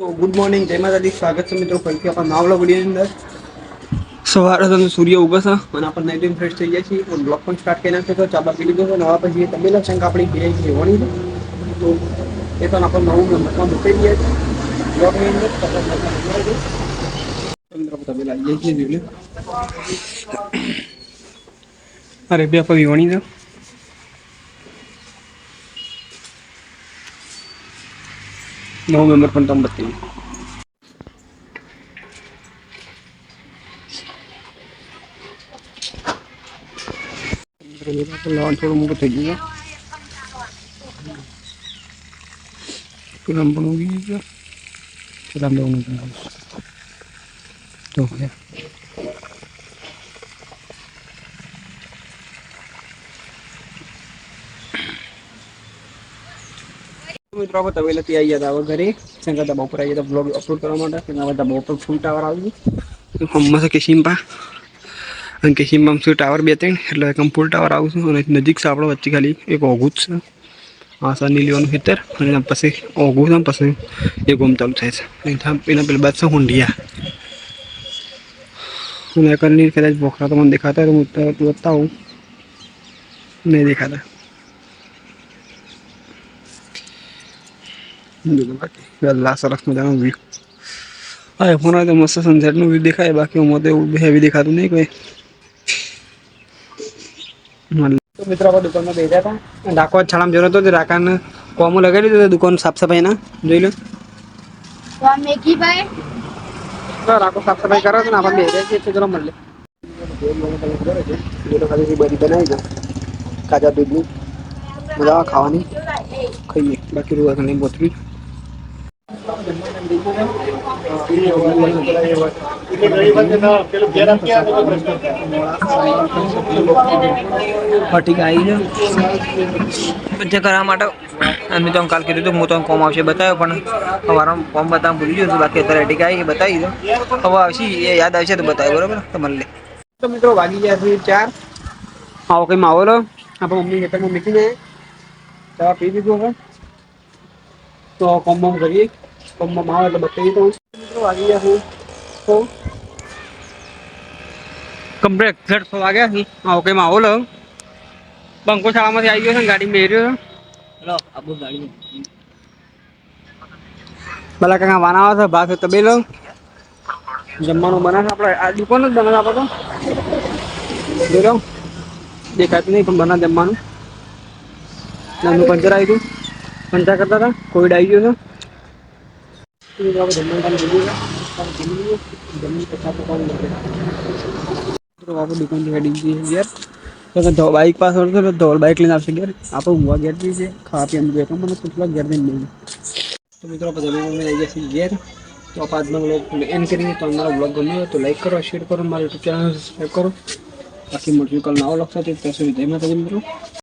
Good morning, જય માતાજી, સ્વાગત છે મિત્રો ફરીથી આપણા નાવલા વિડીયોની અંદર. સવારે તમને સૂર્ય ઉગશે અને આપણે નાઇટીન ફ્રેશ થઈ જાય છે પણ બ્લોક પણ સ્ટાર્ટ કરી નાખ્યો તો ચાબા પી લીધો નવા પછી તબેલા શંકા આપણી બે વણી છે. તો એ પણ આપણે નવું નંબરમાં મૂકી દઈએ છીએ. બ્લોકની અંદર તબેલા આવી જાય છે અરે, બે આપણે વણી છે. નવ મેમ્બર પણ તમે બતાવી લોન થોડું મોટું થઈ ગયું પેલા પણ ઉગી ગયું પેલા દઉં તો ભાઈ મિત્રો આપણે તવેલાથી આવી ગયા હતા ઘરે. શંકર હતા પર આવી ગયા બ્લોગ અપલોડ કરવા માટે. એના બધા પર ફૂલ ટાવર આવી હમણાં કેશિમ્પા અને કેશિમ્પામાં શું ટાવર બે ત્રણ, એટલે એકમ ફૂલ ટાવર આવું છું. અને નજીક આપણો, વચ્ચે ખાલી એક ઓઘું જ છે. આ સર નીલીવાનું ખેતર. અને પછી ઓઘું છે પછી એ ગોમ ચાલુ થાય છે. એના પેલી બાદ છે હુંડિયા અને કરની કદાચ બોખરા તો મને દેખાતા હું બતાવું. નહીં દેખાતા. બાકી વહેલા સરસ મજાનું વ્યૂ હા ફોન તો મસ્ત સનસેટનું વ્યૂ દેખાય બાકી હું તો એવું હેવી દેખાતું નહીં કોઈ તો મિત્રો આપણે દુકાનમાં બેઠા હતા ડાકો છાણામાં જરો હતો તે રાકાને કોમો લગાડી દીધો દુકાન સાફ સફાઈના જોઈ લો રાખો સાફ સફાઈ કરો ને આપણે બેઠા છીએ ચલો મળે બધી બનાવી દો કાજા દૂધની મજા ખાવાની ખાઈએ બાકી રૂવા નહીં બોતરી કરવા માટે અમે તો કાલ કીધું હતું, હું તો કોમ આવશે બતાવ્યો, પણ અમારો કોમ બતાવવા ભૂલી ગયો બાકી અત્યારે એટિક આવી બતાવી દો હવે આવશે, એ યાદ આવશે તો બતાવ્યો, બરોબર? તમને લે. તો મિત્રો વાગી ગયા છે ચાર. આવો કઈ લો આપણે મમ્મી ખેતરમાં મૂકીને ચા પી દીધું હવે. તો કોમ બોમ કરીએ. કોમમાં માવો એટલે બતાવી દઉં મિત્રો ગયા છે તો કમ્પ્લેટ ઘર તો વાગ્યા છે આવો કઈ માવો લો બંકો શાળામાંથી આવી ગયો છે ગાડી બેર્યો છે આબુ ગાડી પેલા કાંઈ વાના છે ભાત તબેલો જમવાનું બનાવે આપણે આ દુકાન જ બનાવે આપણે તો જોઈ લો દેખાતું નહીં પણ બના જમવાનું નાનું પંચર આવી ગયું પંચર કરતા હતા કોવિડ આવી ગયો છે તો આપણે જમવાનું ચાલુ કરી દીધું છે. જમી પછી આપણે કામ કરીએ. તો આપણે દુકાનથી હેડી જઈએ ઘેર તો કે ધો બાઇક પાસે હતો તો ધોળ બાઇક લઈને આવશે ઘેર આપણે ઊંઘવા ઘેર જઈએ છીએ ખાવા પીવાનું બે મને પૂછવા ઘેર જઈને બેસીએ. તો મિત્રો આપણે જમીન આવી ગયા છીએ ઘેર તો આપણે આજનો બ્લોગ એન્ડ કરીએ તો અમારો બ્લોગ ગમ્યો હોય તો લાઈક કરો શેર કરો મારી યુટ્યુબ ચેનલ સબસ્ક્રાઈબ કરો બાકી મળશું